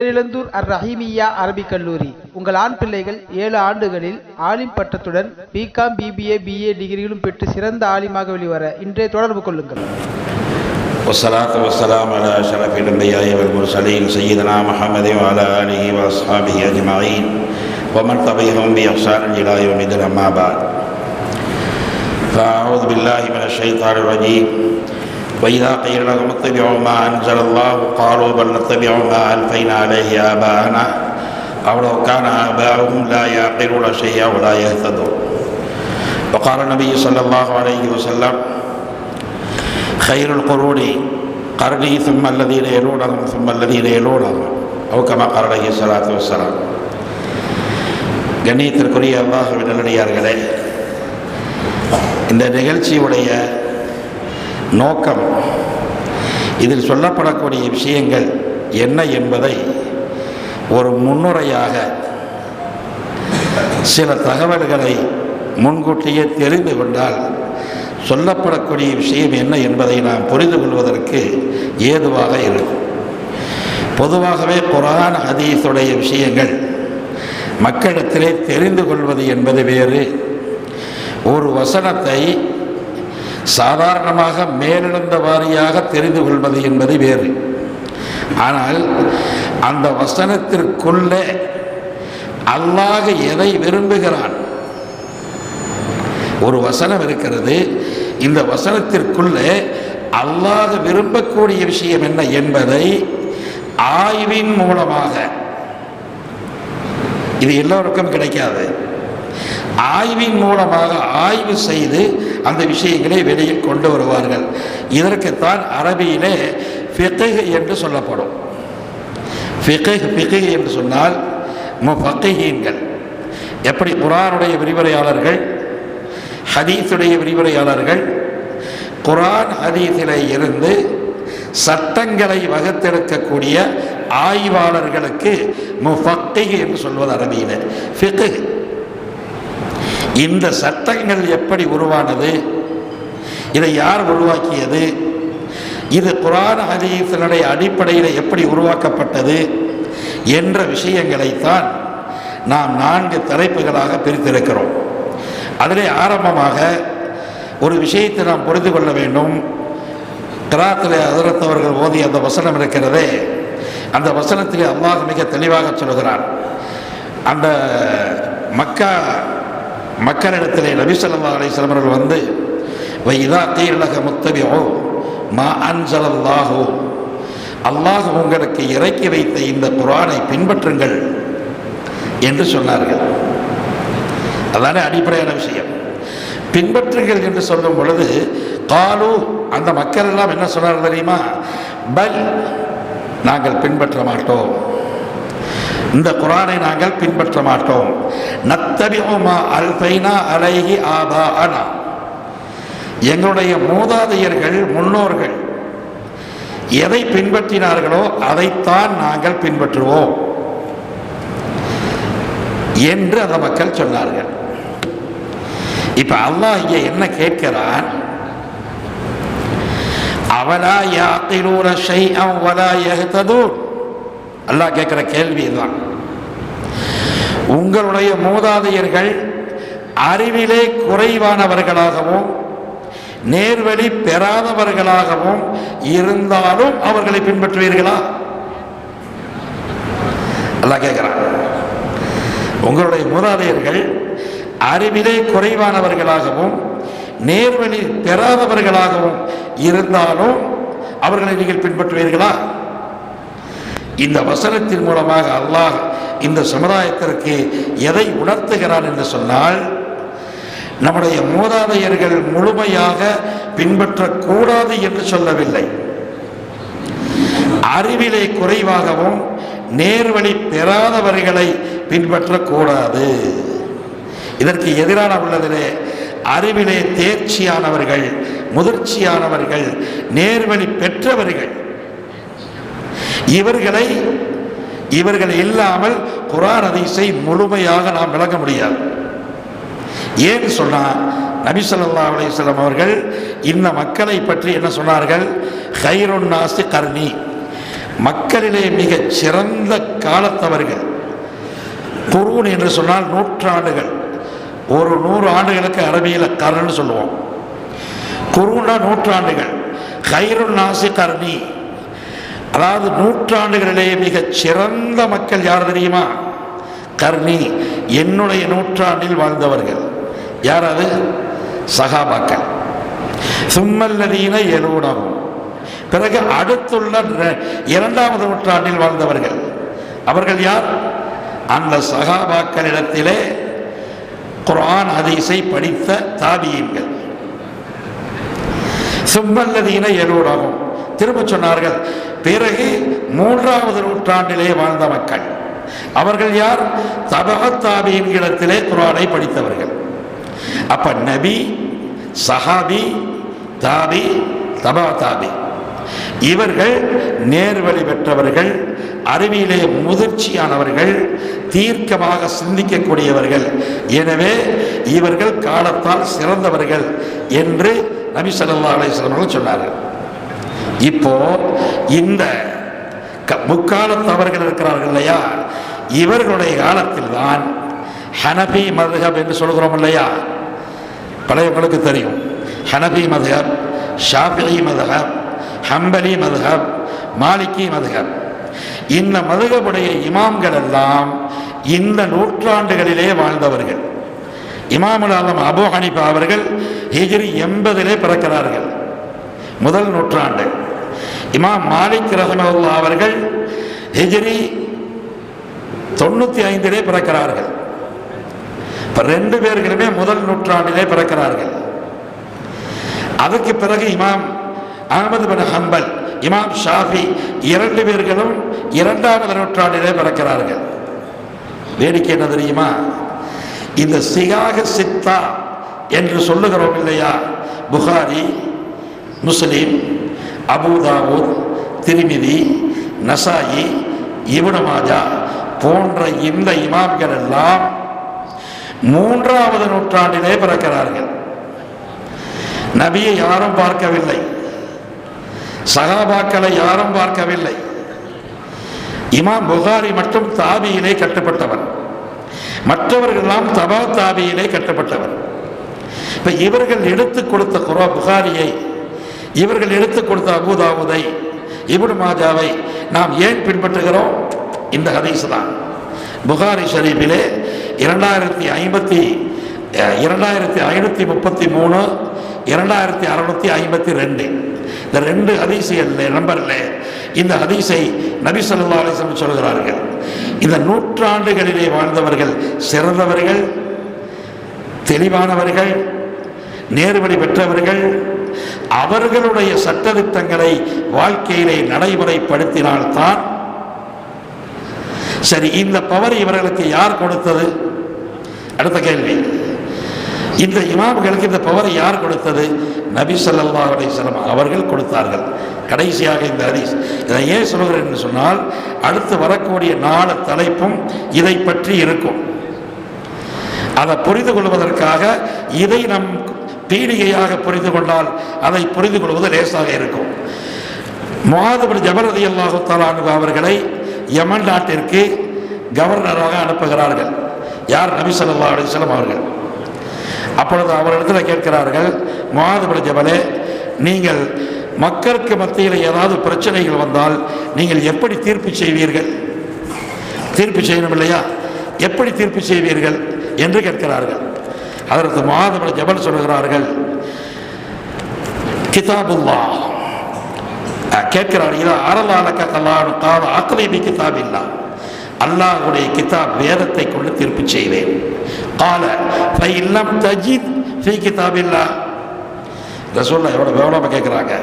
பேரிழந்தூர் அர் ரஹீமியா அரபிக் கல்லூரி உங்கள் ஆண் பிள்ளைகள் ஏழு ஆண்டுகளில் ஆலிம் பட்டத்துடன் பிகாம் பிபிஏ பிஏ டிகிரிகளும் பெற்று சிறந்த ஆலிமாக வெளிவர இன்றே தொடர்பு கொள்ளுங்கள் والصلاة والسلام على أشرف الأنبياء والمرسلين سيدنا محمد وعلى آله وأصحابه أجمعين ومن تبعهم بإحسان إلى يوم الدين أما بعد فأعوذ بالله من الشيطان الرجيم وإذا قيل لهم اتبعوا ما أنزل الله قالوا بل نتبع ما ألفينا عليه آباءنا أو لو كان آباؤهم لا يعقلون شيئا ولا يهتدون وقال النبي صلى الله عليه وسلم خير القرون قرني ثم الذين يلونهم ثم الذين يلونهم أو كما قال عليه الصلاة والسلام கண்ணியத்திற்குரிய அல்லாஹுவின் நல்லடியார்களே இந்த நிகழ்ச்சியுடைய நோக்கம். இதில் சொல்லப்படக்கூடிய விஷயங்கள் என்ன என்பதை ஒரு முன்னுரையாக சில தகவல்களை முன்கூட்டியே தெரிந்து கொண்டால் சொல்லப்படக்கூடிய விஷயம் என்ன என்பதை நாம் புரிந்து கொள்வதற்கு ஏதுவாக இருக்கும். பொதுவாகவே குரான் ஹதீஸுடைய விஷயங்கள் மக்களிடத்திலே தெரிந்து கொள்வது என்பது வேறு. ஒரு வசனத்தை சாதாரணமாக மேலெழுந்த வாரியாக தெரிந்து கொள்வது என்பது வேறு. ஆனால் அந்த வசனத்திற்குள்ளே அல்லாஹ் எதை விரும்புகிறான்? ஒரு வசனம் இருக்கிறது. இந்த வசனத்திற்குள்ளே அல்லாஹ் விரும்பக்கூடிய விஷயம் என்ன என்பதை ஆய்வின் மூலமாக. இது எல்லோருக்கும் கிடைக்காது. ஆய்வின் மூலமாக ஆய்வு செய்து அந்த விஷயங்களை வெளியில் கொண்டு வருவார்கள். இதற்குத்தான் அரபியிலே ஃபிqh என்று சொல்லப்படும். ஃபிqh ஃபிqh என்று சொன்னால் முஃபக்கிஹீன்கள். எப்படி குரானுடைய விரிவுரையாளர்கள் ஹதீஸுடைய விரிவுரையாளர்கள் குரான் ஹதீஸிலே இருந்து சட்டங்களை வகுத்தெடுக்கக்கூடிய ஆய்வாளர்களுக்கு முஃபக்கிஹ் என்று சொல்வது அரபியில். ஃபிqh இந்த சட்டங்கள் எப்படி உருவானது? இதை யார் உருவாக்கியது? இது குரான் ஹதீஸினுடைய அடிப்படையில் எப்படி உருவாக்கப்பட்டது? என்ற விஷயங்களைத்தான் நாம் நான்கு தலைப்புகளாக பிரித்திருக்கிறோம். அதிலே ஆரம்பமாக ஒரு விஷயத்தை நாம் புரிந்து கொள்ள வேண்டும். கிராத்தில் அதிரத்தவர்கள் ஓதி அந்த வசனம் இருக்கிறதே அந்த வசனத்திலே அல்லாஹ் மிக தெளிவாக சொல்கிறான். அந்த மக்கா மக்களிடத்திலே நபிசல்லா அலிஸ்லாம் அவர்கள் வந்து வைதா தீரலக முத்தபியோ மா அன்சலல்லாஹோ அல்லாஹ் உங்களுக்கு இறக்கி வைத்த இந்த குரானை பின்பற்றுங்கள் என்று சொன்னார்கள். அதானே அடிப்படையான விஷயம். பின்பற்றுங்கள் என்று சொல்லும் பொழுது காலு அந்த மக்கள் எல்லாம் என்ன சொன்னார் தெரியுமா? பல் நாங்கள் பின்பற்ற மாட்டோம். இந்த குரானை நாங்கள் பின்பற்ற மாட்டோம். நத்தபிமா அல்பைனா அலைஹி ஆபா அனா எங்களுடைய மூதாதையர்கள் முன்னோர்கள் எதை பின்பற்றினார்களோ அதைத்தான் நாங்கள் பின்பற்றுவோம் என்று அந்த மக்கள் சொன்னார்கள். இப்ப அல்லாஹ் இங்க என்ன கேட்கிறான்? அவலா யாத்திரூர ஷை வலா யஹ்ததூன். அல்லாஹ் கேட்குற கேள்வி இதுதான். உங்களுடைய மூதாதையர்கள் அறிவிலே குறைவானவர்களாகவும் நேர்வழி பெறாதவர்களாகவும் இருந்தாலும் அவர்களை பின்பற்றுவீர்களா? அல்லாஹ் கேட்குறான். உங்களுடைய மூதாதையர்கள் அறிவிலே குறைவானவர்களாகவும் நேர்வழி பெறாதவர்களாகவும் இருந்தாலும் அவர்களை நீங்கள் பின்பற்றுவீர்களா? இந்த வசனத்தின் மூலமாக அல்லாஹ் இந்த சமுதாயத்திற்கு எதை உணர்த்துகிறான் என்று சொன்னால் நம்முடைய மூதாதையர்கள் முழுமையாக பின்பற்றக்கூடாது என்று சொல்லவில்லை. அறிவிலே குறைவாகவும் நேர்வழி பெறாதவர்களை பின்பற்றக்கூடாது. இதற்கு எதிரான உள்ளதிலே அறிவிலே தேர்ச்சியானவர்கள் முதிர்ச்சியானவர்கள் நேர்வழி பெற்றவர்கள் இவர்களை இவர்கள் இல்லாமல் குரான் அதிசை முழுமையாக நாம் விளக்க முடியாது. ஏன்னு சொன்னா நபி ஸல்லல்லாஹு அவர்கள் இந்த மக்களை பற்றி என்ன சொன்னார்கள்? ஹைருன் நாசி கர்ணி மக்களிலே மிகச் சிறந்த காலத்தவர்கள். குருன் என்று சொன்னால் நூற்றாண்டுகள். ஒரு நூறு ஆண்டுகளுக்கு அரபியில் கரன்னு சொல்லுவோம். குருன்னா நூற்றாண்டுகள். கைருல் நாசி கர்ணி அதாவது நூற்றாண்டுகளிலே மிகச் சிறந்த மக்கள் யார் தெரியுமா? கர்ணி என்னுடைய நூற்றாண்டில் வாழ்ந்தவர்கள். யார் அது? சகாபாக்கள். சும்மல்லதீன எழுவனாகும் பிறகு அடுத்துள்ள இரண்டாவது நூற்றாண்டில் வாழ்ந்தவர்கள். அவர்கள் யார்? அந்த சகாபாக்களிடத்திலே குரான் ஹதீஸை படித்த தாபியன்கள். சும்மல்லதீன எழுவனாகும் திரும்ப சொன்னார்கள் பிறகு மூன்றாவது நூற்றாண்டிலே வாழ்ந்த மக்கள். அவர்கள் யார்? தபகத்தாபியின்கிடத்திலே குர்ஆனை படித்தவர்கள். அப்ப நபி சஹாபி தாபி தபா தாபி. இவர்கள் நேர்வழி பெற்றவர்கள் அறிவியிலே முதிர்ச்சியானவர்கள் தீர்க்கமாக சிந்திக்கக்கூடியவர்கள். எனவே இவர்கள் காலத்தால் சிறந்தவர்கள் என்று நபி சல்லா அலைஹி சொன்னார்கள். இப்போ இந்த க- முக்காலத்தவர்கள் இருக்கிறார்கள் இல்லையா? இவர்களுடைய காலத்தில் தான் ஹனபி மதுஹப் என்று சொல்கிறோம் இல்லையா? பழையவங்களுக்கு தெரியும். ஹனபி மதுஹப் ஷாஃபிஇ மதுஹப் ஹம்பலி மதுஹப் மாலிக்கி மதுஹப். இந்த மதுகபுடைய இமாம்கள் எல்லாம் இந்த நூற்றாண்டுகளிலே வாழ்ந்தவர்கள். இமாமுல் ஆலம் அபு ஹனிஃபா அவர்கள் ஹிஜ்ரி எண்பதிலே பிறக்கிறார்கள். முதல் நூற்றாண்டு. இமாம் மாலிக் ரஹமல்லா அவர்கள் ஹிஜ்ரி தொண்ணூற்றி ஐந்திலே பிறக்கிறார்கள். இப்போ ரெண்டு பேர்களுமே முதல் நூற்றாண்டிலே பிறக்கிறார்கள். அதுக்கு பிறகு இமாம் அகமது பின் ஹம்பல் இமாம் ஷாஃபி இரண்டு பேர்களும் இரண்டாவது நூற்றாண்டிலே பிறக்கிறார்கள். வேடிக்கை என்ன தெரியுமா? இந்த சிகாக சித்தா என்று சொல்லுகிறோம் இல்லையா? புகாரி முஸ்லீம் அபுதாவூத் திருமிதி நசாயி இப்னு மாஜா போன்ற இந்த இமாம்கள் எல்லாம் மூன்றாவது நூற்றாண்டிலே பிறக்கிறார்கள். நபியை யாரும் பார்க்கவில்லை. சகாபாக்களை யாரும் பார்க்கவில்லை. இமாம் புகாரி மட்டும் தாபியிலே கட்டுப்பட்டவர். மற்றவர்களெல்லாம் தபா தாபியிலே கட்டுப்பட்டவர். இப்ப இவர்கள் எடுத்து கொடுத்த குரோ புகாரியை இவர்கள் எடுத்து கொடுத்த அபுதாவுதை இப்னு மாஜாவை நாம் ஏன் பின்பற்றுகிறோம்? இந்த ஹதீஸ் தான். புகாரி ஷரீஃபிலே இரண்டாயிரத்தி ஐம்பத்தி இரண்டாயிரத்தி ஐநூற்றி முப்பத்தி மூணு இரண்டாயிரத்தி அறுநூத்தி ஐம்பத்தி ரெண்டு. இந்த ரெண்டு ஹதீசுகள் நம்பரில் இந்த ஹதீஸை நபி சொல்லா அலைஹி சொல்கிறார்கள். இந்த நூற்றாண்டுகளிலே வாழ்ந்தவர்கள் சிறந்தவர்கள் தெளிவானவர்கள் நேர்வழி பெற்றவர்கள் அவர்களுடைய சட்டத்திட்டங்களை வாழ்க்கையிலே நடைமுறைப்படுத்தினால்தான் சரி இந்த பவர் இவர்களுக்கு யார் கொடுத்தது? அடுத்த கேள்வி. இந்த இமாம்களுக்கு இந்த பவரை யார் கொடுத்தது? நபி சல்லா அலிஸ்லாம் அவர்கள் கொடுத்தார்கள். கடைசியாக இந்த ஹதீஸ். இதை ஏன் சொல்கிறேன் என்று சொன்னால் அடுத்து வரக்கூடிய நாலு தலைப்பும் இதை பற்றி இருக்கும். அதை புரிந்து கொள்வதற்காக இதை நம் பீடிகையாக புரிந்து கொண்டால் அதை புரிந்து கொள்வது லேசாக இருக்கும். முகாதபர் ஜபரதி அல்லாஹு தலானு அவர்களை யமன் நாட்டிற்கு கவர்னராக அனுப்புகிறார்கள். யார்? நபி ஸல்லல்லாஹு அலைஹி அவர்கள். அப்பொழுது அவரிடத்தில் கேட்கிறார்கள் முகாதபர் ஜபலே நீங்கள் மக்களுக்கு மத்தியில் ஏதாவது பிரச்சனைகள் வந்தால் நீங்கள் எப்படி தீர்ப்பு செய்வீர்கள்? தீர்ப்பு செய்யணும் இல்லையா? எப்படி தீர்ப்பு செய்வீர்கள்? என்று கேட்கிறார்கள். அதற்கு மாதவர ஜபல் சொல்கிறார்கள் கிதாபுல்லா. கேட்கிறார் இதா அரலாலக்க கல்லானு கால அக்லைபி கிதாப் இல்லா அல்லாஹ்வுடைய கிதாப் வேதத்தை கொண்டு திருப்பி செய்வேன். கால ஃபை இல்லம் தஜித் ஃபி கிதாப் இல்லா ரசூல்லா எவ்வளோ விவரமாக கேட்குறாங்க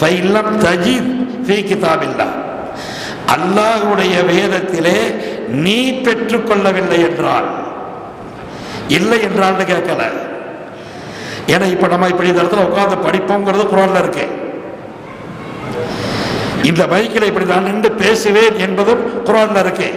ஃபை இல்லம் தஜித் ஃபி கிதாப் இல்லா அல்லாஹுடைய வேதத்திலே நீ பெற்றுக்கொள்ளவில்லை என்றால் இல்லை என்றால்னு கேட்கல. ஏன்னா இப்போ நம்ம இப்படி இந்த இடத்துல உட்காந்து படிப்போங்கிறது குரான்ல இருக்கு. இந்த பைக்கில் இப்படி நான் நின்று பேசுவேன் என்பதும் குரான்ல இருக்கு.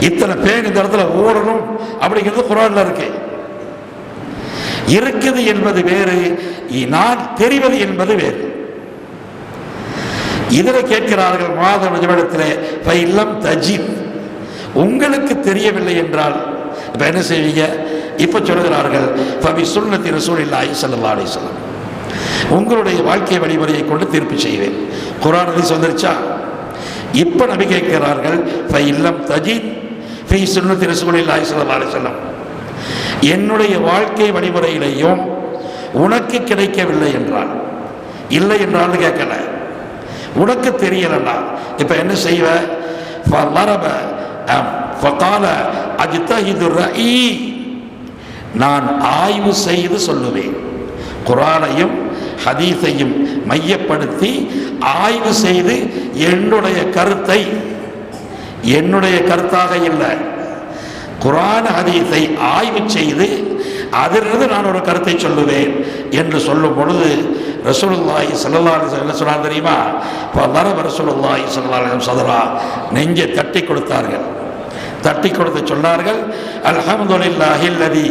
இத்தனை பேர் இந்த இடத்துல ஓடணும் அப்படிங்கிறது குரான்ல இருக்கு. இருக்குது என்பது வேறு நான் தெரிவது என்பது வேறு. இதில் கேட்கிறார்கள் மாதவனிடத்திலே இல்லம் தஜித் உங்களுக்கு தெரியவில்லை என்றால் இப்போ என்ன செய்வீங்க? இப்போ சொல்கிறார்கள் ஃபபி சுன்னத்தி ரசூலில்லாஹி ஸல்லல்லாஹு அலி சொல்லம் உங்களுடைய வாழ்க்கை வழிமுறையை கொண்டு தீர்ப்பு செய்வேன். குரான் ஹதீஸ் வந்துருச்சா? இப்போ நபி கேட்கிறார்கள் ஃபை இல்லம் தஜித் ஃபி சுன்னத்தி ரசூலில்லாஹி ஸல்லல்லாஹு அலி சொல்லம் என்னுடைய வாழ்க்கை வழிமுறையிலையும் உனக்கு கிடைக்கவில்லை என்றால் இல்லை என்றாலும் கேட்கல. உனக்கு தெரியலன்னா இப்போ என்ன செய்வ? மரப ஃபகால அஜ்தஹிது ரஈ நான் ஆய்வு செய்து சொல்லுவேன். குரானையும் ஹதீஸையும் மையப்படுத்தி ஆய்வு செய்து என்னுடைய கருத்தை என்னுடைய கருத்தாக இல்லை. குரான் ஹதீஸை ஆய்வு செய்து அதிலிருந்து நான் ஒரு கருத்தை சொல்லுவேன் என்று சொல்லும் பொழுது ரசூலுல்லாஹி ஸல்லல்லாஹு அலைஹி வஸல்லம் என்ன சொன்னார் தெரியுமா? வர ரசூலுல்லாஹி ஸல்லல்லாஹு அலைஹி வஸல்லம் சதரா. நெஞ்சை தட்டி கொடுத்தார்கள். தட்டி கொடுத்து சொன்னார்கள் அல்ஹம்துலில்லாஹி அல்லதி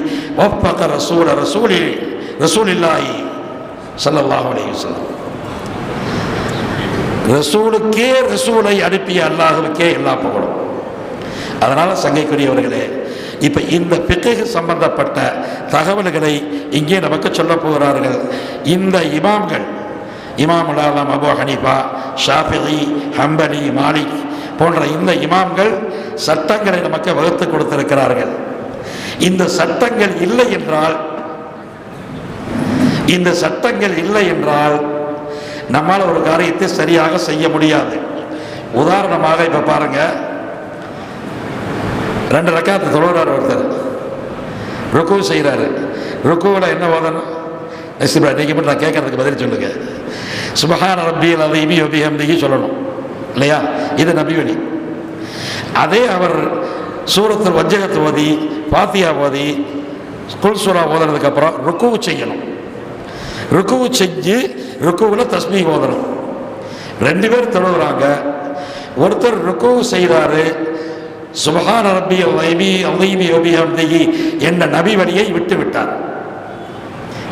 ரசூல ரசூலி ரசூலில்லாஹி சல்லாஹ் அலைஹி ரசூலுக்கே ரசூலை அனுப்பிய அல்லாஹுக்கே எல்லா புகழும். அதனால் சங்கைக்குரியவர்களே இப்போ இந்த பிக்கு சம்பந்தப்பட்ட தகவல்களை இங்கே நமக்கு சொல்ல போகிறார்கள். இந்த இமாம்கள் இமாம் அலாம் Abu Hanifa Shafii Hanbali Malik போன்ற இந்த இமாம்கள் சட்டங்களை நமக்கு வகுத்து கொடுத்திருக்கிறார்கள். இந்த சட்டங்கள் இல்லை என்றால் இந்த சட்டங்கள் இல்லை என்றால் நம்மால் ஒரு காரியத்தை சரியாக செய்ய முடியாது. உதாரணமாக இப்ப பாருங்க ரெண்டு ரக்காத்து தொழுகிறார் ஒருத்தர். ருக்கு செய்கிறாரு. ருக்குவில் என்ன ஓதணும்? நசிபா நீங்கள் மட்டும் நான் கேட்கறதுக்கு பதில் சொல்லுங்க. சுபஹான ரப்பியல் அதையுமி அபிஹம்திகி சொல்லணும். இல்லையா? இது நபிவழி அதே அவர் சூரத்தில் வஞ்சகத்து ஓதி பாத்தியா ஓதி குல் சூரா ஓதுனதுக்கு அப்புறம் ருக்குவு செய்யணும். ருக்குவு செஞ்சு ருக்குவில் தஸ்மி ஓதணும். ரெண்டு பேர் தொழுகிறாங்க ஒருத்தர் ருக்குவு செய்கிறாரு சுபஹான ரப்பி அலைமி அலைமி ஒபி அம்திகி என்ற நபி வழியை விட்டு விட்டார்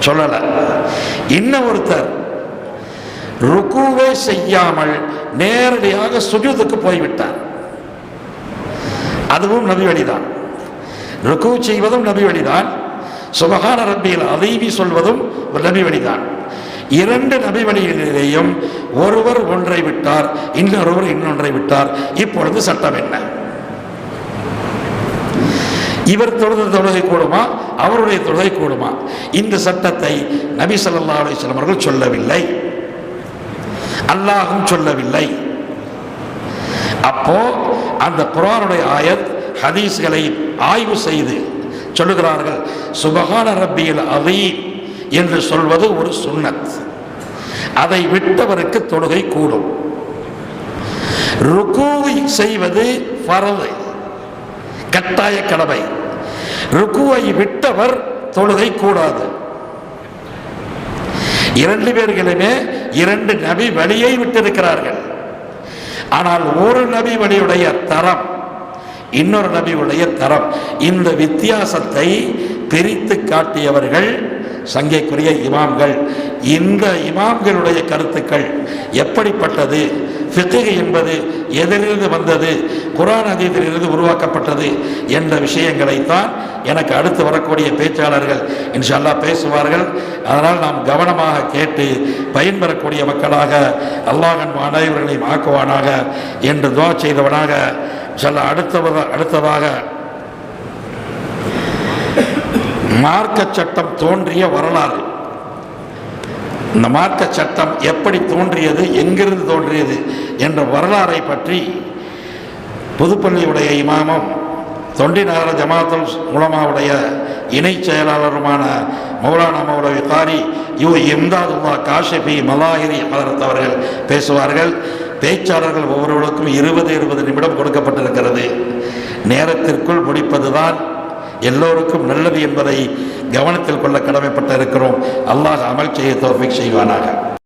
சொல்லலை. இன்னும் ஒருத்தர் ருக்குவே செய்யாமல் நேரடியாக சுஜூதுக்கு போய்விட்டார். அதுவும் நபி வழிதான். ருக்கு செய்வதும் நபி வழிதான். சுபகான ரப்பியில் அதைவி சொல்வதும் ஒரு நபி வழிதான். இரண்டு நபி வழிகளிலேயும் ஒருவர் ஒன்றை விட்டார் இன்னொருவர் இன்னொன்றை விட்டார். இப்பொழுது சட்டம் என்ன? இவர் தொழுத தொழுகை கூடுமா? அவருடைய தொழுகை கூடுமா? இந்த சட்டத்தை நபி சல்லா அலைஹி அவர்கள் சொல்லவில்லை. அல்லாஹும் சொல்லவில்லை. அப்போ அந்த குரானுடைய ஆயத் ஹதீஸ்களை ஆய்வு செய்து சொல்லுகிறார்கள் சுபகான ரப்பியில் அதீம் என்று சொல்வது ஒரு சுன்னத் அதை விட்டவருக்கு தொழுகை கூடும். ருக்குவை செய்வது பரவு கட்டாய கடமை. ருக்குவை விட்டவர் தொழுகை கூடாது. இரண்டு பேர்களுமே இரண்டு நபி வழியை விட்டிருக்கிறார்கள். ஆனால் ஒரு நபி வழியுடைய தரம் இன்னொரு நபியுடைய தரம். இந்த வித்தியாசத்தை பிரித்து காட்டியவர்கள் சங்கைக்குரிய இமாம்கள். இந்த இமாம்களுடைய கருத்துக்கள் எப்படிப்பட்டது? ஃபிக்ஹ் என்பது எதிலிருந்து வந்தது குரான் அதீதிலிருந்து உருவாக்கப்பட்டது என்ற விஷயங்களைத்தான் எனக்கு அடுத்து வரக்கூடிய பேச்சாளர்கள் இன்ஷா அல்லாஹ் பேசுவார்கள். அதனால் நாம் கவனமாக கேட்டு பயன்பெறக்கூடிய மக்களாக அல்லாஹன் அனைவர்களையும் ஆக்குவானாக என்று துவா செய்தவனாக சொல்ல அடுத்தவத அடுத்ததாக மார்க்க சட்டம் தோன்றிய வரலாறு. இந்த மார்க்க சட்டம் எப்படி தோன்றியது எங்கிருந்து தோன்றியது என்ற வரலாறை பற்றி புதுப்பள்ளியுடைய இமாமும் தொண்டி நகர ஜமாத்துல் உலமாவுடைய இணை செயலாளருமான மௌலானா மௌலவி காரி யு இம்தாதுல்லா காஷிபி மலாஹிரி ஹதரத் அவர்கள் பேசுவார்கள். பேச்சாளர்கள் ஒவ்வொருவருக்கும் இருபது இருபது நிமிடம் கொடுக்கப்பட்டிருக்கிறது. நேரத்திற்குள் முடிப்பதுதான் எல்லோருக்கும் நல்லது என்பதை கவனத்தில் கொள்ள கடமைப்பட்டு இருக்கிறோம் அல்லாஹ் அமல் செய்ய தோஃபிக் செய்வானாக.